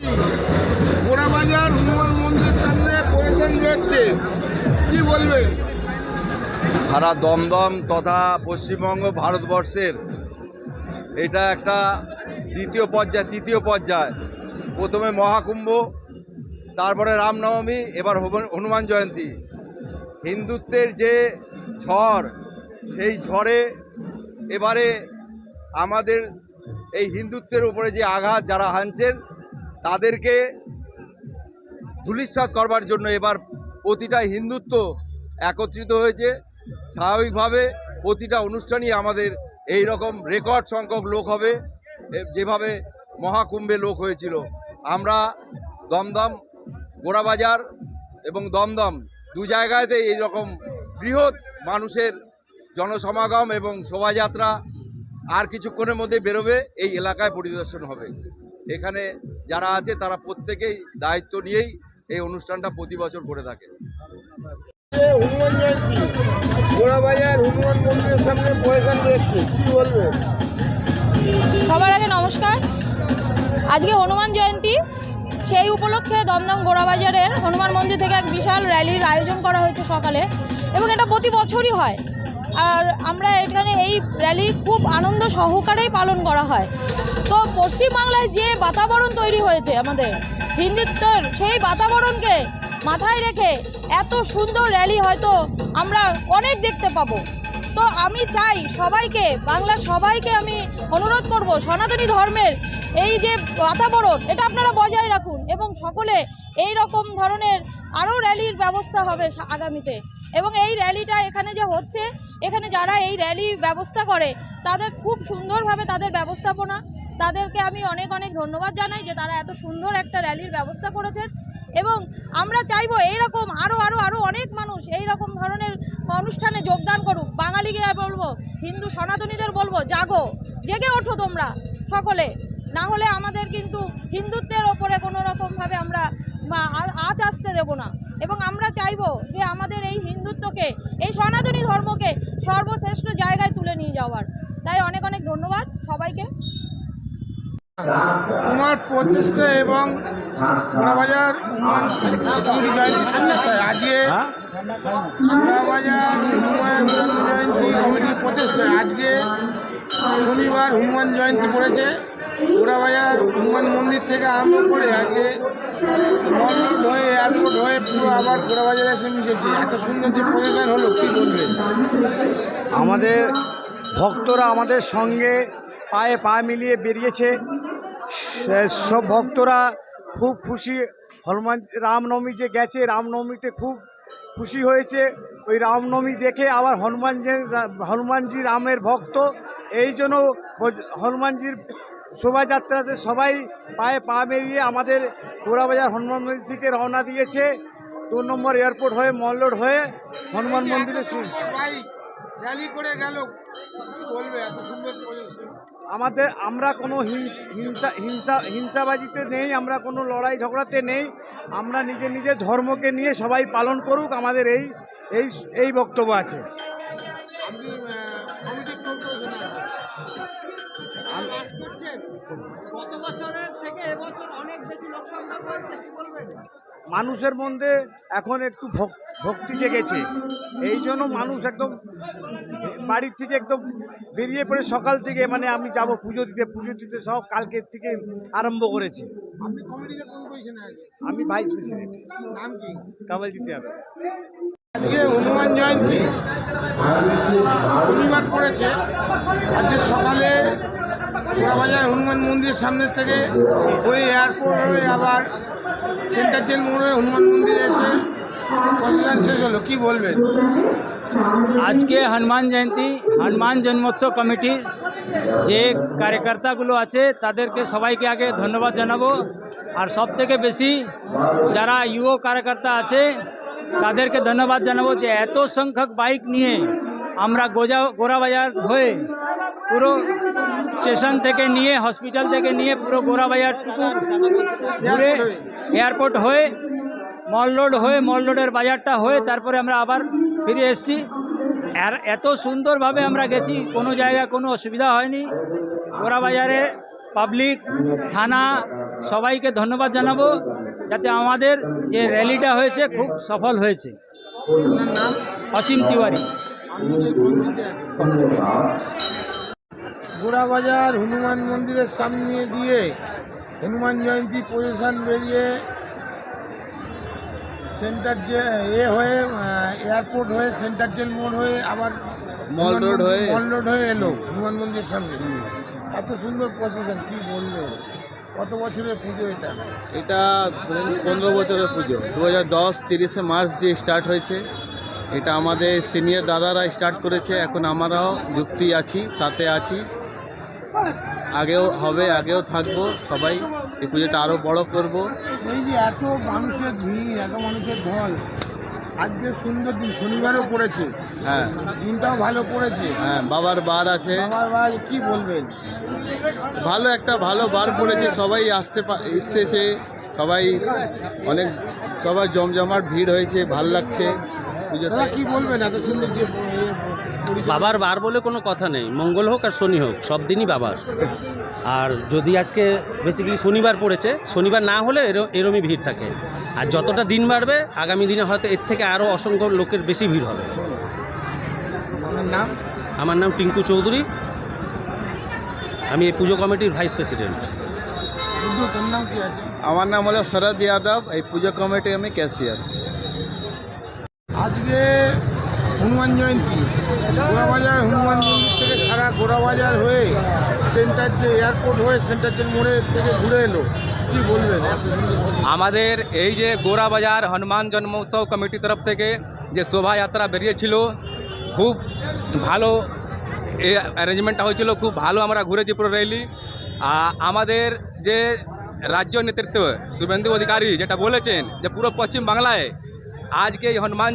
হনুমান সামনে রয়েছে কি সারা দমদম তথা পশ্চিমবঙ্গ ভারতবর্ষের এটা একটা দ্বিতীয় পর্যায়, তৃতীয় পর্যায়। প্রথমে মহাকুম্ভ, তারপরে রামনবমী, এবার হনুমান জয়ন্তী। হিন্দুত্বের যে ঝড়, সেই ঝড়ে এবারে আমাদের এই হিন্দুত্বের উপরে যে আঘাত যারা হানছেন তাদেরকে ধূলিসাৎ করবার জন্য এবার প্রতিটা হিন্দুত্ব একত্রিত হয়েছে। স্বাভাবিকভাবে প্রতিটা অনুষ্ঠানই আমাদের এই রকম রেকর্ড সংখ্যক লোক হবে যেভাবে মহাকুম্ভে লোক হয়েছিল। আমরা দমদম, গোড়াবাজার এবং দমদম দু জায়গাতে এই রকম বৃহৎ মানুষের জনসমাগম এবং শোভাযাত্রা আর কিছুক্ষণের মধ্যে বেরোবে, এই এলাকায় পরিদর্শন হবে। এখানে যারা আছে তারা প্রত্যেকেই দায়িত্ব নিয়েই এই অনুষ্ঠানটা প্রতি বছর করে থাকে। হনুমান জয়ন্তী গোড়াবাজার হনুমান মন্দিরের সামনে রয়েছে কি বলবেন সবার আগে নমস্কার। আজকে হনুমান জয়ন্তী সেই উপলক্ষে দমদম গোড়াবাজারের হনুমান মন্দির থেকে এক বিশাল র্যালির আয়োজন করা হয়েছে সকালে এবং এটা প্রতি বছরই হয়। আর আমরা এখানে এই র্যালি খুব আনন্দ সহকারেই পালন করা হয়। তো পশ্চিমবাংলায় যে বাতাবরণ তৈরি হয়েছে আমাদের, হিন্দুত্বের সেই বাতাবরণকে মাথায় রেখে এত সুন্দর র্যালি হয়তো আমরা অনেক দেখতে পাবো। তো আমি চাই সবাইকে, বাংলার সবাইকে আমি অনুরোধ করব সনাতনী ধর্মের এই যে বাতাবরণ, এটা আপনারা বজায় রাখুন এবং সকলে এই রকম ধরনের আরও র্যালির ব্যবস্থা হবে আগামীতে। এবং এই র্যালিটা এখানে যে হচ্ছে এখানে যারা এই র্যালি ব্যবস্থা করে, তাদের খুব সুন্দরভাবে তাদের ব্যবস্থাপনা, তাদেরকে আমি অনেক অনেক ধন্যবাদ জানাই যে তারা এত সুন্দর একটা র্যালির ব্যবস্থা করেছেন। এবং আমরা চাইব এইরকম আরও আরও আরও অনেক মানুষ এই রকম ধরনের অনুষ্ঠানে যোগদান করুক। বাঙালিকে বলব, হিন্দু সনাতনীদের বলব, জাগো, জেগে ওঠো তোমরা সকলে। না হলে আমাদের কিন্তু হিন্দুত্বের ওপরে কোনো রকমভাবে আমরা আঁচ আসতে দেব না। এবং আমরা চাইব যে আমাদের এই হিন্দুত্বকে, এই সনাতনী ধর্মকে সর্বশ্রেষ্ঠ জায়গায় তুলে নিয়ে যাওয়ার। তাই অনেক অনেক ধন্যবাদ সবাইকে। তোমার প্রচেষ্টা এবং প্রচেষ্টায় আজকে হনুমান জয়ন্তী কমিটির প্রচেষ্টায় আজকে শনিবার হনুমান জয়ন্তী পড়েছে। গোড়াবাজার হনুমান মন্দির থেকে আরম্ভ করে আজকে মল রোড হয়ে এয়ারপোর্ট হয়ে পুরো আবার গোড়াবাজারে এসে মিশেছে। এত সুন্দর যে প্রচেষ্টা হলো, কি বলবে? আমাদের ভক্তরা আমাদের সঙ্গে পায়ে পা মিলিয়ে বেরিয়েছে। সব ভক্তরা খুব খুশি। হনুমান, রামনবমী যে গেছে, রামনবমীতে খুব খুশি হয়েছে। ওই রামনবমী দেখে আবার হনুমানজি হনুমানজি রামের ভক্ত, এই জন্য হনুমানজির শোভাযাত্রাতে সবাই পায়ে পা মেরিয়ে আমাদের গোড়াবাজার হনুমান মন্দির থেকে রওনা দিয়েছে। দু নম্বর এয়ারপোর্ট হয়ে মল রোড হয়ে হনুমান মন্দিরে র্যালি করে গেল। বলবে এত সুন্দর আমাদের আমরা কোনো হিংস- হিংসা হিংসা হিংসাবাজিতে নেই আমরা কোনো লড়াই ঝগড়াতে নেই। আমরা নিজে নিজের ধর্মকে নিয়ে সবাই পালন করুক আমাদের এই এই এই বক্তব্য আছে। মানুষের মধ্যে এখন একটু ভক- ভক্তি জেগেছে। এই জন্য মানুষ একদম বাড়ির থেকে একদম বেরিয়ে পড়ে সকাল থেকে মানে আমি যাব পুজো দিতে পুজো দিতে সব কালকের থেকে আরম্ভ করেছে। আপনি কমিটিতে কোন পজিশনে আছেন? আমি ভাইস প্রেসিডেন্ট নাম কি? কাবাল দিতে হবে। আজকে হনুমান জয়ন্তী। শনিবার পড়েছে। আজকে সকালে গোড়াবাজার হনুমান মন্দির সামনের থেকে ওই এয়ারপোর্ট হয়ে আবার সেন্টার জেল মোড়ে হনুমান মন্দিরে এসে শেষ হলো। কি বলবেন? আজকে হনুমান জয়ন্তী, হনুমান জন্মোৎসব কমিটির যে কার্যকর্তাগুলো আছে, তাদেরকে সবাইকে আগে ধন্যবাদ জানাব। আর সব থেকে বেশি যারা ইউও কার্যকর্তা আছে, তাদেরকে ধন্যবাদ জানাব যে এত সংখ্যক বাইক নিয়ে আমরা গোজা গোড়াবাজার হয়ে পুরো স্টেশন থেকে নিয়ে হসপিটাল থেকে নিয়ে পুরো গোড়াবাজারটুকু ঘুরে এয়ারপোর্ট হয়ে মল রোড হয়ে মল রোডের বাজারটা হয়ে তারপরে আমরা আবার ফিরে এসেছি। আর এত সুন্দরভাবে আমরা গেছি কোনো জায়গায় কোনো অসুবিধা হয়নি। গোড়া বাজারে পাবলিক থানা সবাইকে ধন্যবাদ জানাব যাতে আমাদের যে র্যালিটা হয়েছে খুব সফল হয়েছে। অসীম তিওয়ারি। গোড়াবাজার হনুমান মন্দিরের সামনে দিয়ে হনুমান জয়ন্তী প্রদর্শন বেরিয়ে সেন্টার যে এ হয়ে এয়ারপোর্ট হয়ে সেন্টার জেল মোড় হয়ে আবার মল রোড হয়ে মল রোড হয়ে এলো হনুমান মন্দিরের সামনে। এত সুন্দর প্রসেশন কি বলব? কত বছরের পুজো এটা? এটা পনেরো বছরের পুজো। দু হাজার দশ তিরিশে মার্চ দিয়ে স্টার্ট হয়েছে। এটা আমাদের সিনিয়র দাদারা স্টার্ট করেছে। এখন আমরাও যুক্তি আছি সাথে আছি। আগেও হবে আগেও থাকব সবাই। এই পুজোটা আরও বড় করব। এই যে এত মানুষের ভিড় এত মানুষের ঢল আজকে সুন্দর দিন শনিবারও পড়েছে। হ্যাঁ। দিনটাও ভালো পড়েছে। হ্যাঁ বাবার বার আছে। আমার ভাই কি বলবেন? ভালো একটা ভালো বার পড়েছে সবাই আসতে এসেছে সবাই অনেক সবার জমজমাট ভিড় হয়েছে ভালো লাগছে। কি বলবেন? এত সুন্দর যে এ, পরিচালনা? বাবার বার বলে কোনো কথা নেই। মঙ্গল হোক আর শনি হোক সব দিনই বাবার। আর যদি আজকে বেসিক্যালি শনিবার পড়েছে শনিবার না হলে এরম- এরমই ভিড় থাকে। আর যতটা দিন বাড়বে আগামী দিনে হয়তো এর থেকে আরও অসংখ্য লোকের বেশি ভিড় হবে। নাম? আমার নাম টিঙ্কু চৌধুরী। আমি এই পুজো কমিটির ভাইস প্রেসিডেন্ট বুদ্ধু তোর নাম কি আছে? আমার নাম হলো শরদ যাদব। এই পুজো কমিটি আমি ক্যাশিয়ার। আজকে হনুমান জয়ন্তী। গোড়াবাজার হনুমান মন্দির থেকে সারা গোড়াবাজার হয়ে সেন্টার যে এয়ারপোর্ট হয়ে সেন্টার যে মোড়ে থেকে ঘুরে এলো। কি বলবেন? আমাদের এই যে গোড়াবাজার হনুমান জন্মোৎসব কমিটির তরফ থেকে যে শোভাযাত্রা বেরিয়েছিল, খুব ভালো অ্যারেঞ্জমেন্টটা হয়েছিল, খুব ভালো আমরা ঘুরেছি পুরো র্যালি আমাদের যে রাজ্য নেতৃত্ব, শুভেন্দু অধিকারী যেটা বলেছেন যে পুরো পশ্চিম বাংলায় আজকে এই হনুমান